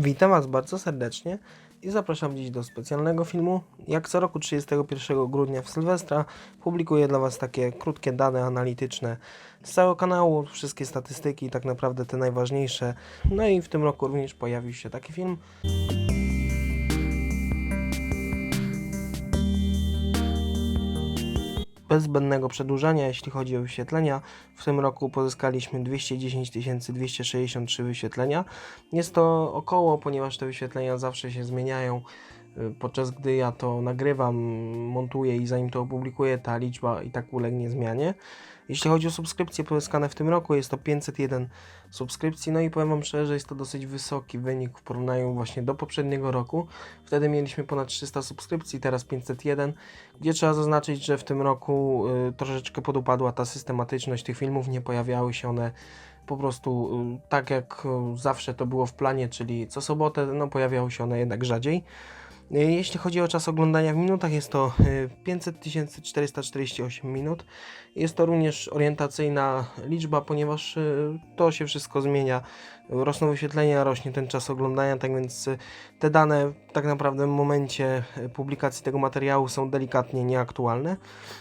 Witam Was bardzo serdecznie i zapraszam dziś do specjalnego filmu. Jak co roku 31 grudnia w Sylwestra publikuję dla Was takie krótkie dane analityczne z całego kanału, wszystkie statystyki, tak naprawdę te najważniejsze. No i w tym roku również pojawił się taki film. Bez zbędnego przedłużania, jeśli chodzi o wyświetlenia, w tym roku pozyskaliśmy 210 263 wyświetlenia. Jest to około, ponieważ te wyświetlenia zawsze się zmieniają. Podczas gdy ja to nagrywam, montuję i zanim to opublikuję, ta liczba i tak ulegnie zmianie. Jeśli chodzi o subskrypcje pozyskane w tym roku, jest to 501 subskrypcji. No i powiem Wam szczerze, jest to dosyć wysoki wynik w porównaniu właśnie do poprzedniego roku. Wtedy mieliśmy ponad 300 subskrypcji, teraz 501, gdzie trzeba zaznaczyć, że w tym roku y, troszeczkę podupadła ta systematyczność tych filmów, nie pojawiały się one po prostu y, tak jak y, zawsze to było w planie, czyli co sobotę, no pojawiały się one jednak rzadziej. Y, Jeśli chodzi o czas oglądania w minutach, jest to y, 500 448 minut. Jest to również orientacyjna liczba, ponieważ y, to się wszystko zmienia. Rosną wyświetlenia, rośnie ten czas oglądania, tak więc te dane tak naprawdę w momencie publikacji tego materiału są delikatnie nieaktualne.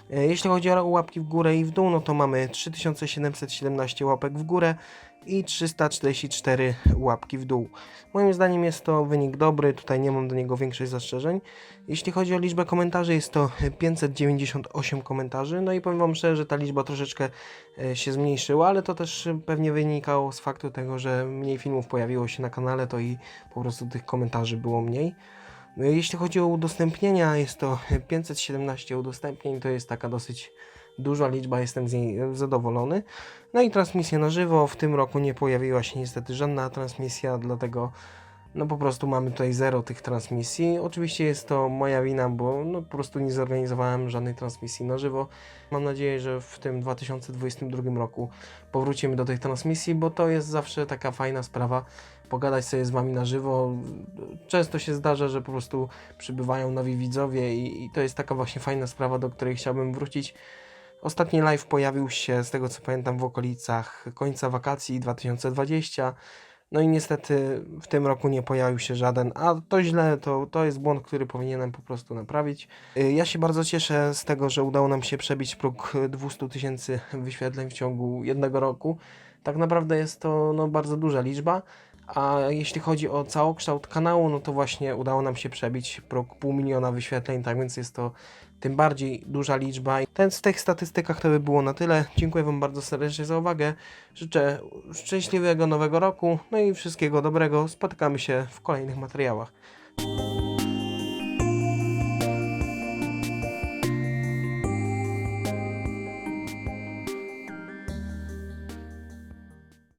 Jeśli chodzi o łapki w górę i w dół, no to mamy 3717 łapek w górę i 344 łapki w dół. Moim zdaniem jest to wynik dobry, tutaj nie mam do niego większych zastrzeżeń. Jeśli chodzi o liczbę komentarzy, jest to 598 komentarzy, no i powiem Wam szczerze, że ta liczba troszeczkę e, się zmniejszyła, ale to też pewnie wynikało z faktu tego, że mniej filmów pojawiło się na kanale, to i po prostu tych komentarzy było mniej. No Jeśli chodzi o udostępnienia, jest to 517 udostępnień, to jest taka dosyć duża liczba, jestem z niej zadowolony. No i transmisja na żywo, w tym roku nie pojawiła się niestety żadna transmisja, dlatego no po prostu mamy tutaj zero tych transmisji. Oczywiście jest to moja wina, bo no po prostu nie zorganizowałem żadnej transmisji na żywo. Mam nadzieję, że w tym 2022 roku powrócimy do tych transmisji, bo to jest zawsze taka fajna sprawa, pogadać sobie z Wami na żywo. Często się zdarza, że po prostu przybywają nowi widzowie i, i to jest taka właśnie fajna sprawa, do której chciałbym wrócić. Ostatni live pojawił się, z tego co pamiętam, w okolicach końca wakacji 2020. No i niestety w tym roku nie pojawił się żaden, a to źle, to, to jest błąd, który powinienem po prostu naprawić. Y, Ja się bardzo cieszę z tego, że udało nam się przebić próg 200 tysięcy wyświetleń w ciągu jednego roku. Tak naprawdę jest to no, bardzo duża liczba, a jeśli chodzi o całokształt kanału, no to właśnie udało nam się przebić próg pół miliona wyświetleń, tak więc jest to tym bardziej duża liczba. Ten w tych statystykach to by było na tyle. Dziękuję Wam bardzo serdecznie za uwagę. Życzę szczęśliwego nowego roku, no i wszystkiego dobrego. Spotykamy się w kolejnych materiałach.